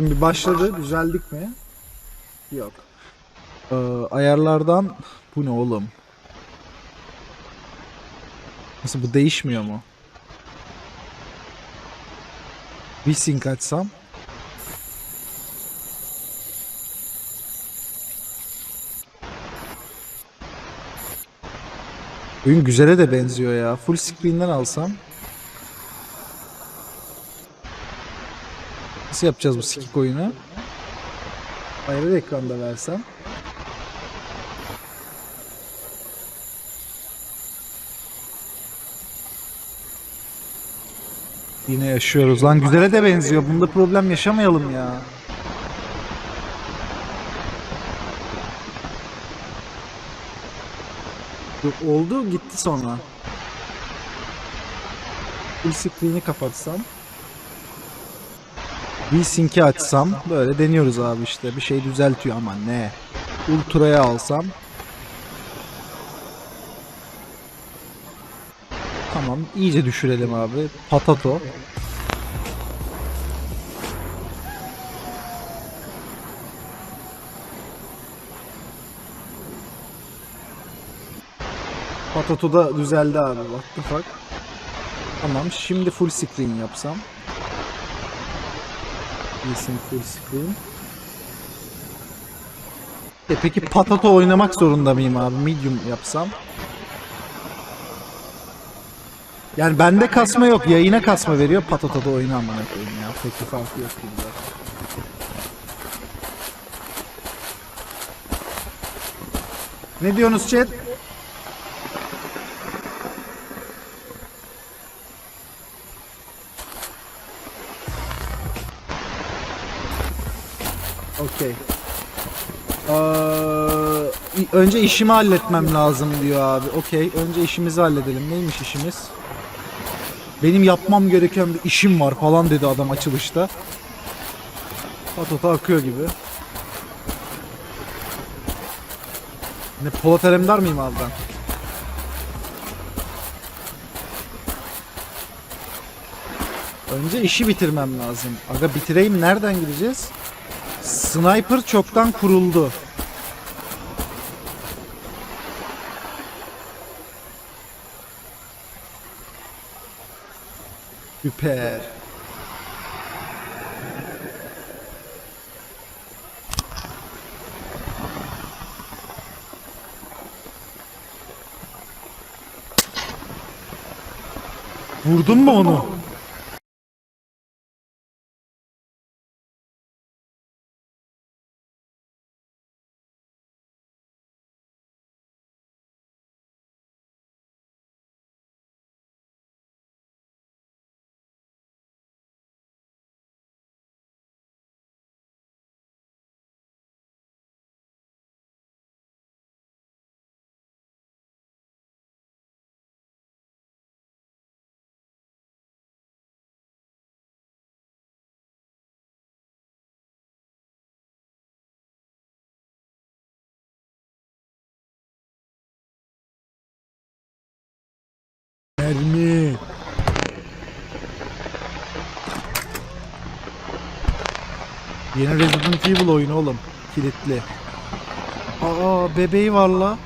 Şimdi başladı. Düzeldik mi? Yok. Ee, ayarlardan bu ne oğlum? Nasıl bu değişmiyor mu? VSync açsam. Oyun güzele de benziyor ya. Full screen'den alsam. Nasıl yapacağız bu sikik oyunu? Ayrı ekranda versem. Yine yaşıyoruz lan güzele de benziyor. Bunda problem yaşamayalım ya. Yok oldu gitti sonra. Full screen'i kapatsam. V-Sync'i açsam böyle deniyoruz abi işte bir şey düzeltiyor ama ne? Ultra'ya alsam. Tamam iyice düşürelim abi. Patato. Patato da düzeldi abi. What the fuck? Tamam şimdi full screen yapsam. Resim full screen. E peki patato oynamak zorunda mıyım abi? Medium yapsam. Yani bende kasma yok. Yayına kasma veriyor. Patato'da oyna amına koyayım ya. Peki farkı yok zaten. Ne diyorsunuz chat? Okey. Ee, önce işimi halletmem lazım diyor abi. Okey. Önce işimizi halledelim. Neymiş işimiz? Benim yapmam gereken bir işim var falan dedi adam açılışta. Patata akıyor gibi. Ne Polat Alemdar mıyım abi ben? Önce işi bitirmem lazım. Aga bitireyim nereden gideceğiz? Sniper çoktan kuruldu. Süper. Vurdun mu onu? Mermi. Yeni Resident Evil oyunu oğlum. Kilitli. Aa bebeği var la.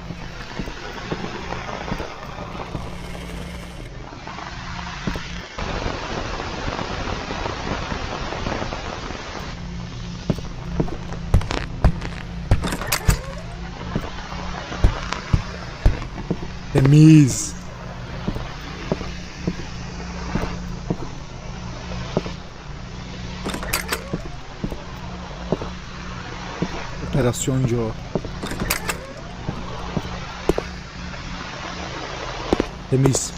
Temiz. Operasyoncu o. Temiz.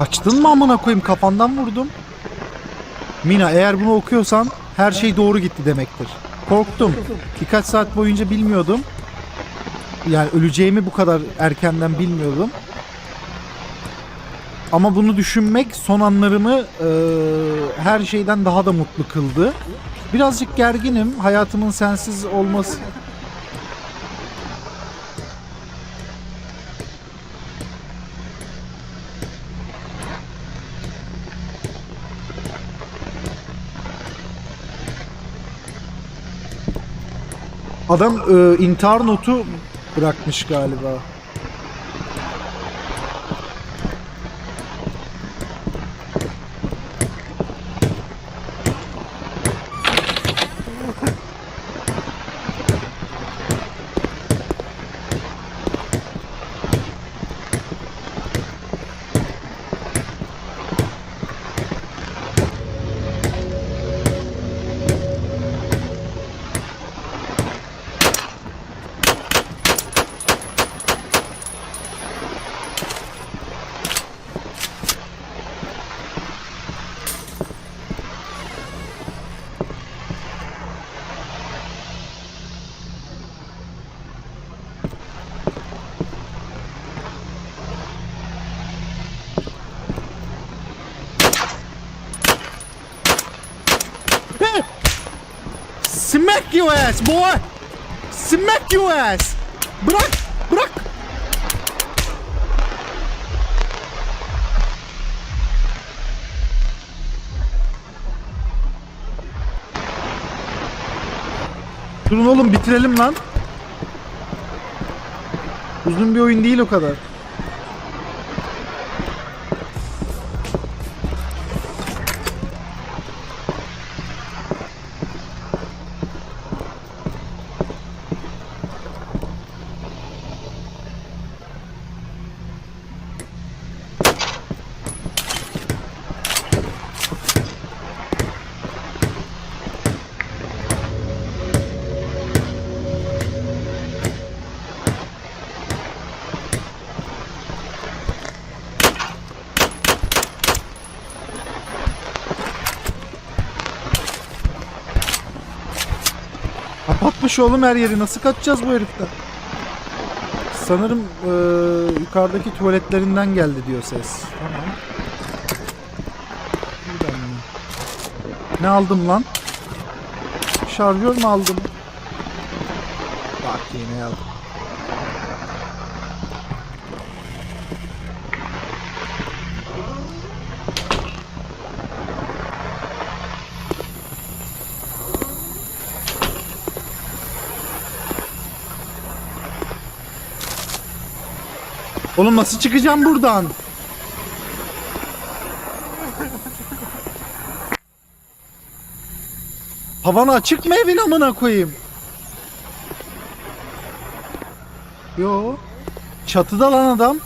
Açtın mı amına koyayım kafandan vurdum. Mina eğer bunu okuyorsan her şey doğru gitti demektir. Korktum. Birkaç saat boyunca bilmiyordum yani öleceğimi bu kadar erkenden bilmiyordum. Ama bunu düşünmek son anlarımı e, her şeyden daha da mutlu kıldı. Birazcık gerginim. Hayatımın sensiz olması... Adam e, intihar notu bırakmış galiba. Smack your ass boy! Smack your ass! Bırak! Bırak! Durun oğlum bitirelim lan. Uzun bir oyun değil o kadar. Kapatmış oğlum her yeri. Nasıl kaçacağız bu heriften? Sanırım eee, yukarıdaki tuvaletlerinden geldi diyor ses. Tamam. Ne aldım lan? Şarjör mü aldım? Bak yine aldım. Oğlum nasıl çıkacağım buradan? Havanı açık mı evin amına koyayım? Yo. Çatıda lan adam.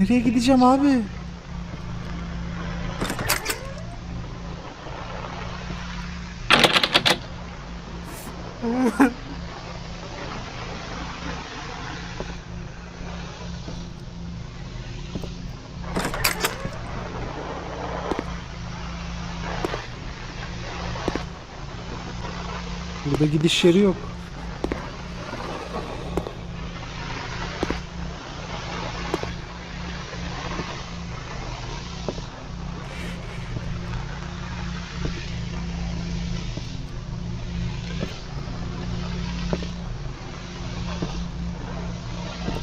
Nereye gideceğim abi? Burada gidiş yeri yok.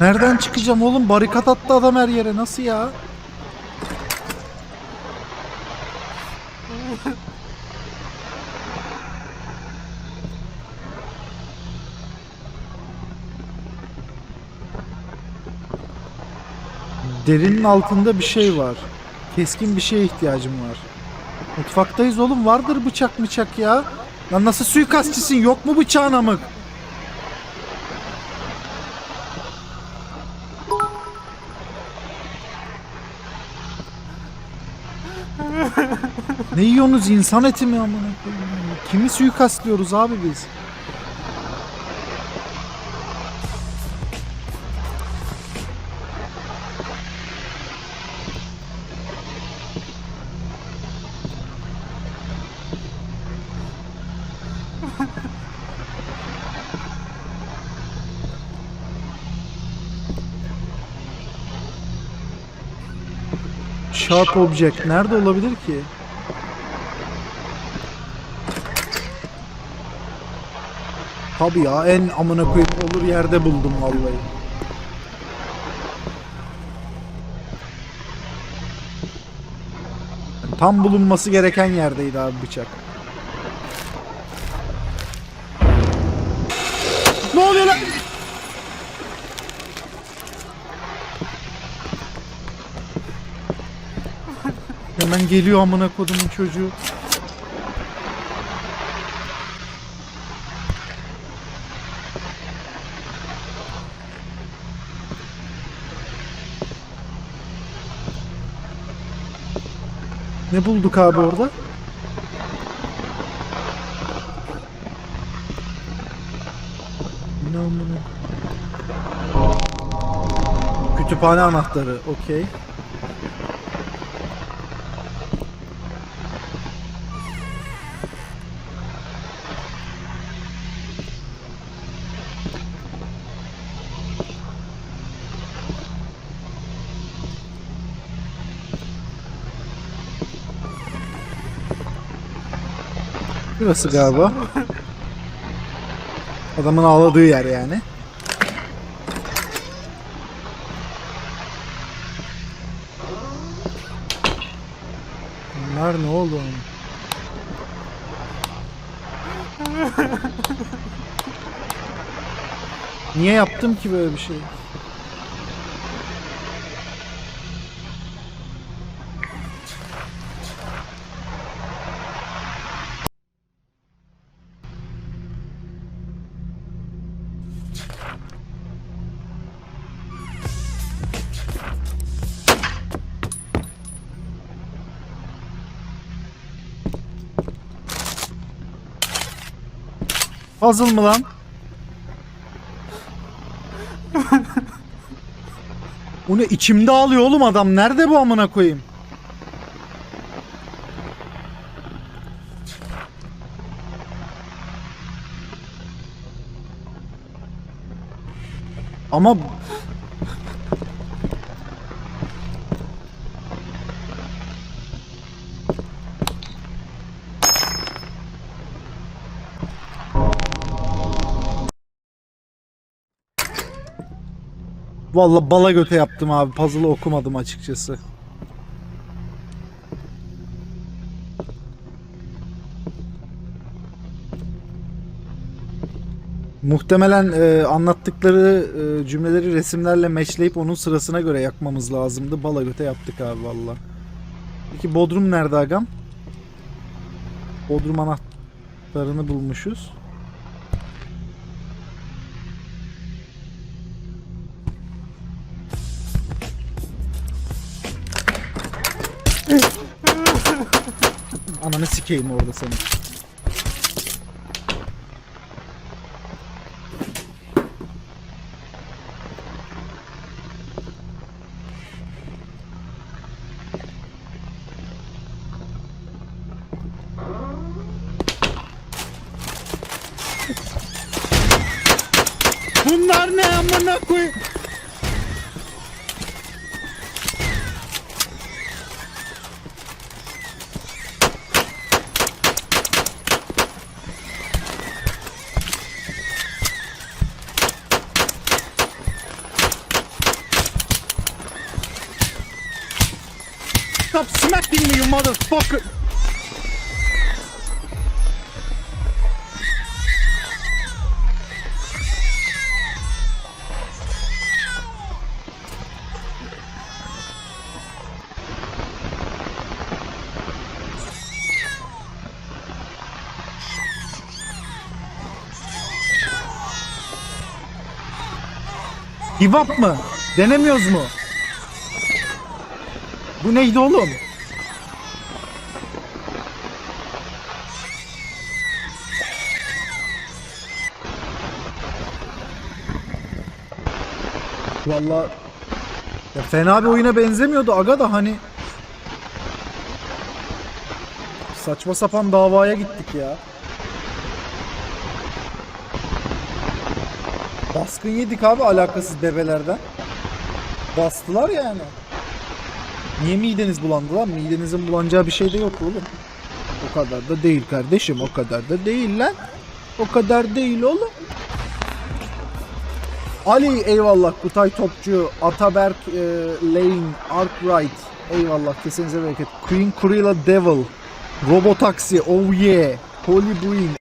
Nereden çıkacağım oğlum? Barikat attı adam her yere. Nasıl ya? Derinin altında bir şey var. Keskin bir şeye ihtiyacım var. Mutfaktayız oğlum. Vardır bıçak bıçak ya. Lan nasıl suikastçısın? Yok mu bıçağın amık? Ne yiyorsunuz? insan eti mi amına? Kimi suikastlıyoruz abi biz? Dark object nerede olabilir ki? Tabi ya en amına koyup olur yerde buldum vallahi. Tam bulunması gereken yerdeydi abi bıçak. Hemen geliyor amına kodumun çocuğu. Ne bulduk abi orada? Ne? Kütüphane anahtarı. Okey. Burası galiba. Adamın ağladığı yer yani. Bunlar ne oğlum? Niye yaptım ki böyle bir şey? Puzzle mı lan? Bu ne içimde ağlıyor oğlum adam. Nerede bu amına koyayım? Ama Vallahi bala göte yaptım abi. Puzzle'ı okumadım açıkçası. Muhtemelen e, anlattıkları e, cümleleri resimlerle meşleyip onun sırasına göre yakmamız lazımdı. Bala göte yaptık abi valla. Peki Bodrum nerede agam? Bodrum anahtarını bulmuşuz. Ananı sikeyim orada senin. Bunlar ne amına koy? Stop smacking me you motherfucker. Give up mı? Denemiyoruz mu? Bu neydi oğlum? Vallahi ya fena bir oyuna benzemiyordu aga da hani saçma sapan davaya gittik ya. Baskın yedik abi alakasız bebelerden. Bastılar yani. Niye mideniz bulandı lan? Midenizin bulanacağı bir şey de yok oğlum. O kadar da değil kardeşim. O kadar da değil lan. O kadar değil oğlum. Ali eyvallah. Kutay Topçu, Ataberk e, Lane, Arkwright Eyvallah kesenize bereket. Queen Cruella Devil. Robotaxi. Oh yeah. Holy Bruin.